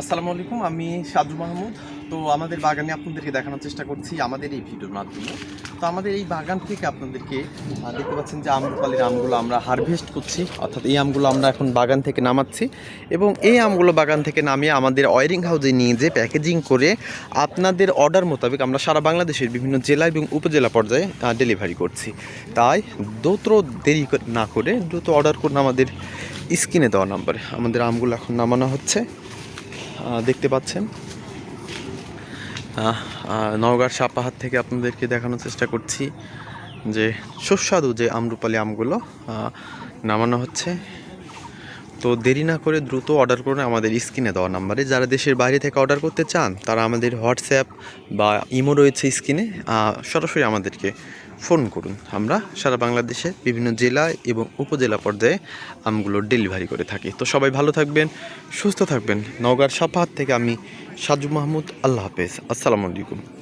আসসালামু আলাইকুম, আমি সাজু মাহমুদ। তো আমাদের বাগানে আপনাদেরকে দেখানোর চেষ্টা করছি আমাদের এই ভিডিওর মাধ্যমে। তো আমাদের এই বাগান থেকে আপনাদেরকে দেখতে পাচ্ছেন যে আমরুপালির আমগুলো আমরা হারভেস্ট করছি, অর্থাৎ এই আমগুলো আমরা এখন বাগান থেকে নামাচ্ছি। এবং এই আমগুলো বাগান থেকে নামিয়ে আমাদের ওয়ারিং হাউসে নিয়ে যে প্যাকেজিং করে আপনাদের অর্ডার মোতাবেক আমরা সারা বাংলাদেশের বিভিন্ন জেলা এবং উপজেলা পর্যায়ে ডেলিভারি করছি। তাই দ্রুত দেরি না করে, দ্রুত অর্ডার করুন আমাদের স্ক্রিনে দেওয়া নাম্বারে আমাদের আমগুলো এখন নামানো হচ্ছে। দেখতে পাচ্ছেন। নওগাঁর সাপাহাট থেকে আপনাদেরকে দেখানোর চেষ্টা করছি যে সুস্বাদু যে আমরুপালি আমগুলো নামানো হচ্ছে। তো দেরি না করে দ্রুত অর্ডার করুন আমাদের স্ক্রিনে দেওয়া নাম্বারে। যারা দেশের বাইরে থেকে অর্ডার করতে চান, তারা আমাদের হোয়াটসঅ্যাপ বা ইমো রয়েছে স্ক্রিনে। সরাসরি আমাদেরকে ফোন করুন। আমরা সারা বাংলাদেশে বিভিন্ন জেলা এবং উপজেলা পর্যায়ে আমগুলো ডেলিভারি করে থাকি। তো সবাই ভালো থাকবেন, সুস্থ থাকবেন। নওগাঁর সাপাহাত থেকে আমি সাজু মাহমুদ। আল্লাহ হাফেজ। আসসালামু আলাইকুম।